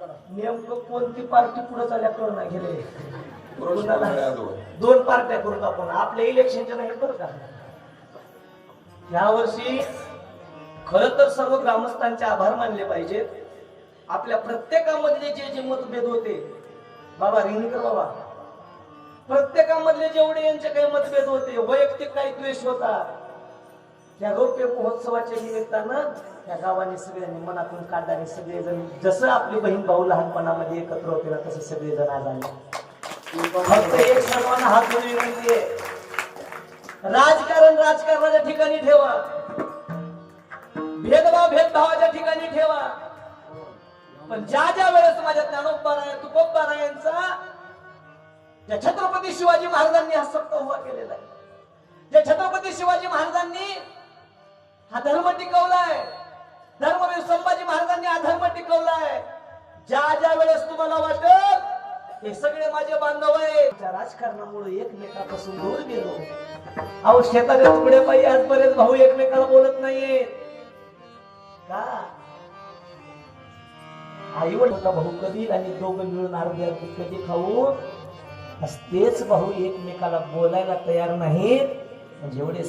कोणती पार्टी पुढे चालल्या नाही गेले. दोन पार्ट्या करून आपण आपल्या इलेक्शनच्या नाही बरं का? यावर्षी खर तर सर्व ग्रामस्थांचे आभार मानले पाहिजेत. आपल्या प्रत्येकामधले जे जे मतभेद होते बाबा रिंगकर बाबा प्रत्येकामधले जेवढे यांचे काही मतभेद होते वैयक्तिक काही द्वेष होता या रौप्य महोत्सवाच्या निमित्तानं या गावाने सगळ्यांनी मनातून काढल्याने सगळेजण जसं आपली बहीण भाऊ लहानपणामध्ये एकत्र होते ना तसे सगळेजण आज आले. फक्त एक सर्वांना हात विनंती आहे. राजकारण राजकारणाच्या ठिकाणी ठेवा. भेदभाव भेदभावाच्या ठिकाणी ठेवा. पण ज्या ज्या वेळेस माझ्या ज्ञानोबा राय तुकोबा रायांचा ज्या छत्रपती शिवाजी महाराजांनी हा सप्त उभा केलेला आहे ज्या छत्रपती शिवाजी महाराज अधर्म टिकवलाय. धर्मवीर संभाजी महाराजांनी अधर्म टिकवलाय. ज्या ज्या वेळेस तुम्हाला वाटत हे सगळे माझे बांधव आहे राजकारणामुळे एकमेकापासून दूर गेलो. अहो शेताच्या तुकडे पाहिजे आजपर्यंत भाऊ एकमेकाला बोलत नाहीये. का? आई वडिला भाऊ कधी आणि दोघं मिळून अर्धे कधी खाऊ तेच भाऊ एकमेकाला बोलायला तयार नाहीत. जेवढे